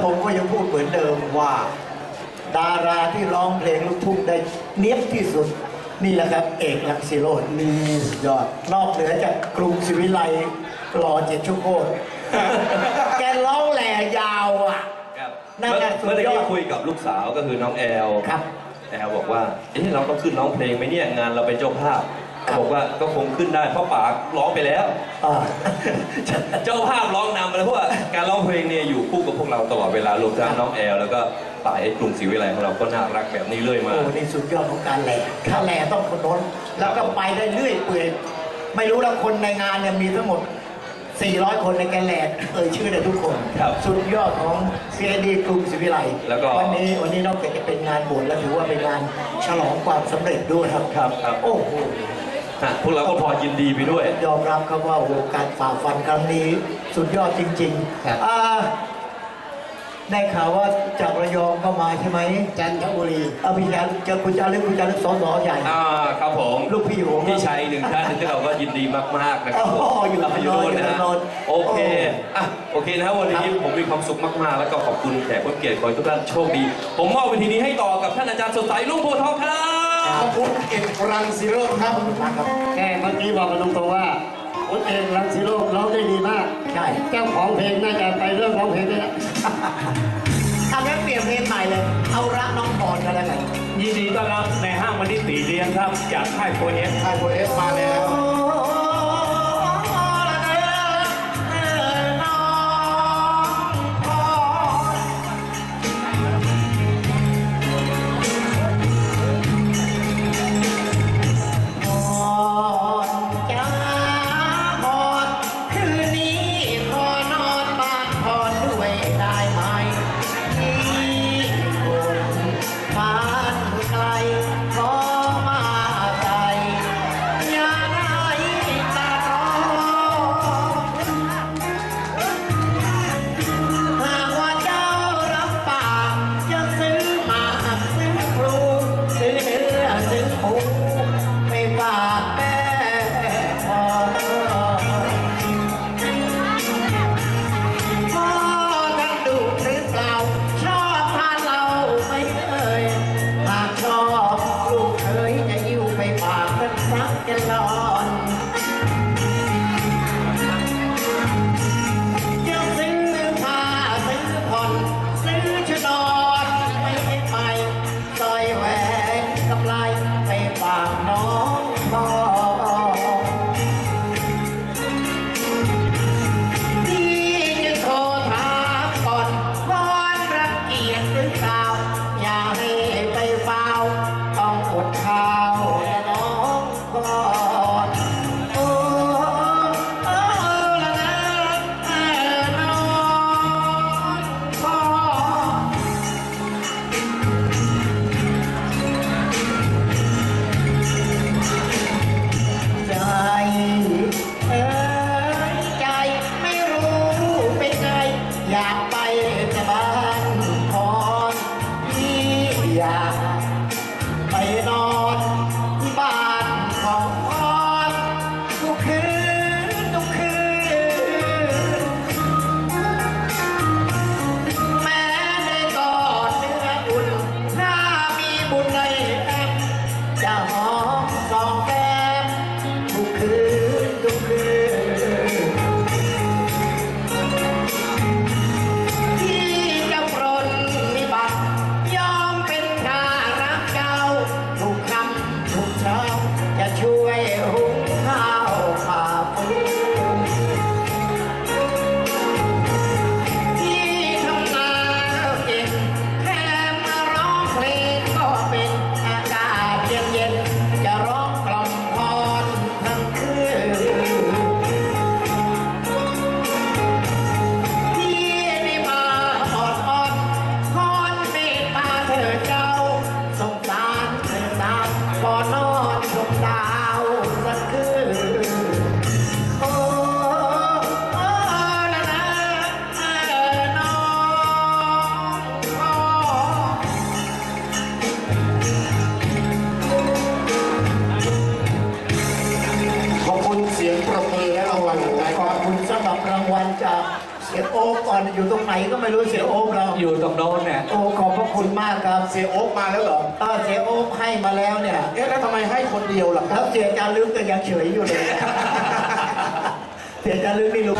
แล้วผมก็ยังพูดเหมือนเดิมว่า ดาราที่ร้องเพลงลูกทุ่งได้เนียบที่สุด นี่แหละครับ เอกลักษณ์ศิโรดนี่สุดยอด นอกเหนือจากกรุงศรีวิไลรอเจ็ดชั่วโมงแกร้องแหล่ยาวอะครับนั่นเมื่อแหละสุดเมื่อตะยอกี้ดคุยกับลูกสาวก็คือน้องแอลครับแอลบอกว่าเอ๊ะเราต้องขึ้นร้องเพลงไหมเนี่ยงานเราเป็นเจ้าภาพครั บบอกว่าก็คงขึ้นได้เพราะป๋าร้องไปแล้ว อ่า เจ้าภาพร้องนำไปแล้วเพราะว่าการร้องเพลงเนี่ยอยู่คู่กับพวกเราตลอดเวลารวมทั้งน้องแอลแล้วก็ป่าไอ้กรุงศรีวิไลของเราก็น่ารักแบบนี้เรื่อยมา โอ้นี่สุดยอดของการแหล่ถ้าแหล่ต้องคนโน้นแล้วก็ไปได้เรื่อยเปื่อยไม่รู้แล้วคนในงานเนี่ยมีทั้งหมด 400 คนในแกนแหลกเอ่ยชื่อได้ทุกคน ครับสุดยอดของเซียดีกรุงศรีวิไลแล้วก็วันนี้วันนี้นอกจากจะเป็นงานบวชแล้วถือว่าเป็นงานฉลองความสำเร็จด้วยครับครับครับ โอ้โหฮะ พวกเราก็พอยินดีไปด้วย ยอมรับครับว่าโอ้โหการฝ่าฟันครั้งนี้สุดยอดจริงครับ ๆอ่าได้ข่าวว่าจากระยองก็มาใช่ไหมจันทบุรีอภิญญาจะคุณจารึกคุณจารึกสอสอใหญ่ อ่าครับผมลูกพี่ผม พี่ชัยหนึ่งท่านที่เราก็ยินดีมากๆนะครับอ๋ออยู่เราอยู่โน่นนะฮะอยู่โน่นโอเคโอ้อะโอเคนะครับวันนี้ผมมีความสุขมากๆ แล้วก็ขอบคุณแขกผู้เกียรติขอให้ทุกท่านโชคดี ผมมอบเวทีนี้ให้ต่อกับท่านอาจารย์สดใสลุงโพธิ์ทองครับขอบ คุณเอกรังสีโรจน์ครับครับ แค่เมื่อกี้บอกกันตรงๆว่าคุณเอกรังสีโรจน์ร้องได้ดีมากใช่ เจ้าของเพลงน่าจะไปเรื่องร้องเพลงด้วยนะเอางั้นเปลี่ยนเพลงใหม่เลย เอารักน้องพรกันแล้วกันยินดีต้อนรับในห้างวันที่ตีเลี้ยงครับ จากค่ายโฟเอสไทยโฟเอสมาแล้ว ก็ไม่รู้เสียโอ๊คเราอยู่ตรงโน้นเนี่ยโอ้ขอบพระคุณมากครับเสียโอ๊กมาแล้วเหรอเออเสียโอ๊คให้มาแล้วเนี่ย เอ๊ะแล้วทำไมให้คนเดียวล่ะคแล้รับ วเสียจารึกก็ยังเฉยอยู่เลย เสียจารึกนี่รู้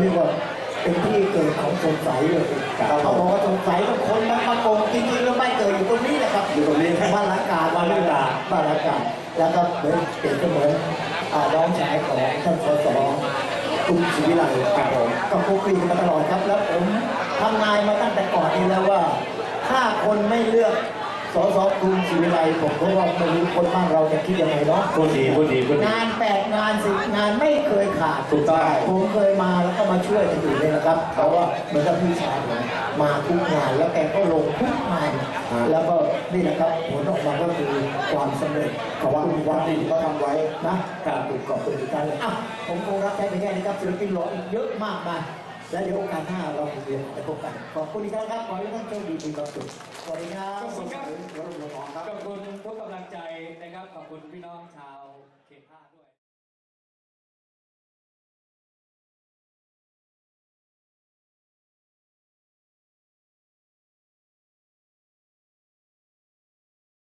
เป็นที่เขาเรียกว่าเป็นที่เกิดของสงสัยเลยเขาบอกว่าสงสัยว่าคนมันมาโกงจริงๆแล้วไม่เกิดอยู่ตรงนี้แหละครับอยู่ตรงนี้บ้านละกาบ้านละกาบ้านละกาแล้วก็เหมือนเปรียบเสมือนอ่าน้องชายของท่านสสกรุงศรีวิไลครับผมก็คุกคีกันมาตลอดครับแล้วผมทำงานมาตั้งแต่ก่อนนี้แล้วว่า ถ้าคนไม่เลือก สสกรุงศรีวิไลผมก็ว่าไม่รู้คนบ้านเราจะคิดยังไงเนาะพูดดีพูดดีพูดดี งานแปดงานสิบงานไม่เคยขาดถูกต้อง ผมเคยมาแล้วก็มาช่วยกันอยู่เลยนะครับเพราะว่าเหมือนกับพี่ชายผมมาทุกงานแล้วแกก็ลงทุกงานแล้วก็นี่แหละครับผลออกมาก็คือความสำเร็จของว่าคุณความดีที่เขาทำไว้นะการถูกขอบคุณทุกท่านเลยอะผมคงรับใช้ไปแค่นี้ครับศิลปินรออีกเยอะมากมาย และเดี๋ยวโอกาสหน้าเราคงจะไปพบกันขอบคุณอีกครั้งครับขอให้ท่านโชคดีมีความสุขสวัสดีครับขอบคุณครับขอบคุณทุกกำลังใจนะครับขอบคุณพี่น้องชาวเขตห้า